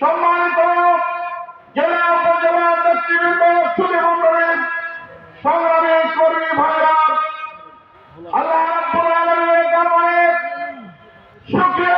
সম্মানিত জেলা উপজেলা নেতৃবৃন্দ সুদী মন্ডলীর সংগ্রামী কর্মী ভাইরা আল্লাহ সুক্রিয়া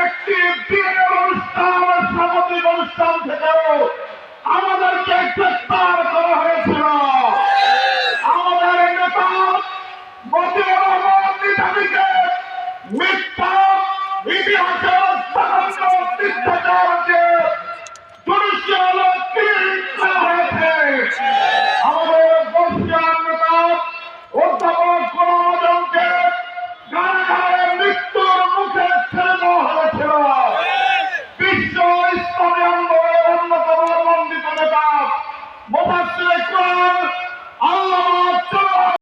একটি বিয়ের অনুষ্ঠান আমার সামাজিক অনুষ্ঠান থেকেও আমাদেরকে গ্রেপ্তার বোমা